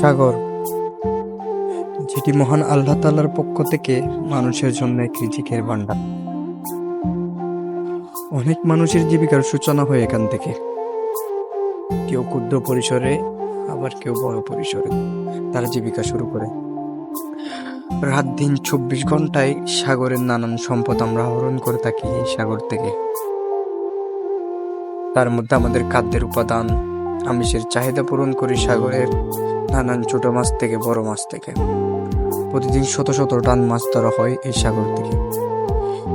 সাগর, যেটি মহান আল্লাহ তাআলার পক্ষ থেকে মানুষের জন্য এক রিজিকের ভান্ডার অনেক মানুষের জীবিকার সূচনা হয় এখান থেকে। কেউ ক্ষুদ্র পরিসরে, আবার কেউ বড় পরিসরে তারা জীবিকা শুরু করে। রাত দিন চব্বিশ ঘন্টায় সাগরের নানান সম্পদ আমরা আহরণ করে থাকি এই সাগর থেকে। তার মধ্যে আমাদের খাদ্যের উপাদান, আমিষের চাহিদা পূরণ করি সাগরের। নানান ছোট মাছ থেকে বড় মাছ থেকে। প্রতিদিন শত শত টান মাছ ধরা হয় এই সাগর থেকে।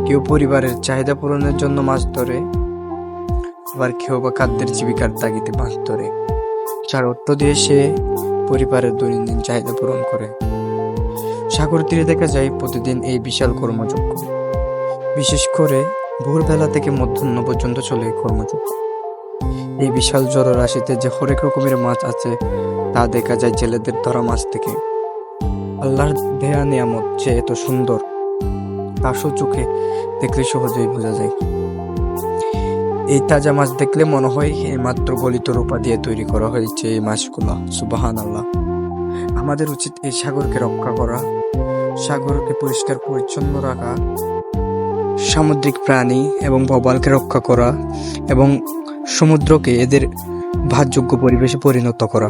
কেউ পরিবারের চাহিদা পূরণের জন্য মাছ ধরে, আবার কেউ বা খাদ্যের জীবিকার তাগিদে মাছ ধরে। যার অর্থ দিয়ে সে পরিবারের দৈনন্দিন চাহিদা পূরণ করে। সাগর তীরে দেখা যায় প্রতিদিন এই বিশাল কর্মযজ্ঞ। বিশেষ করে ভোরবেলা থেকে মধ্যাহ্ন পর্যন্ত চলে এই কর্মযজ্ঞ। এই বিশাল জলরাশিতে যে হরেক রকমের মাছ আছে, তা দেখা যায় জেলেদের ধরা মাছ থেকে। আল্লাহর দেয়া নিয়ামত যে এত সুন্দর, তা চোখে দেখলে সহজেই বোঝা যায়। এই তাজা মাছ দেখলে মনে হয় এই মাত্র গলিত রূপা দিয়ে তৈরি করা হয়েছে এই মাছগুলো। সুবাহান আল্লাহ আমাদের উচিত এই সাগরকে রক্ষা করা, সাগরকে পরিষ্কার পরিচ্ছন্ন রাখা, সামুদ্রিক প্রাণী এবং ভবালকে রক্ষা করা এবং সমুদ্রকে এদের ভাতযোগ্য পরিবেশে পরিণত করা।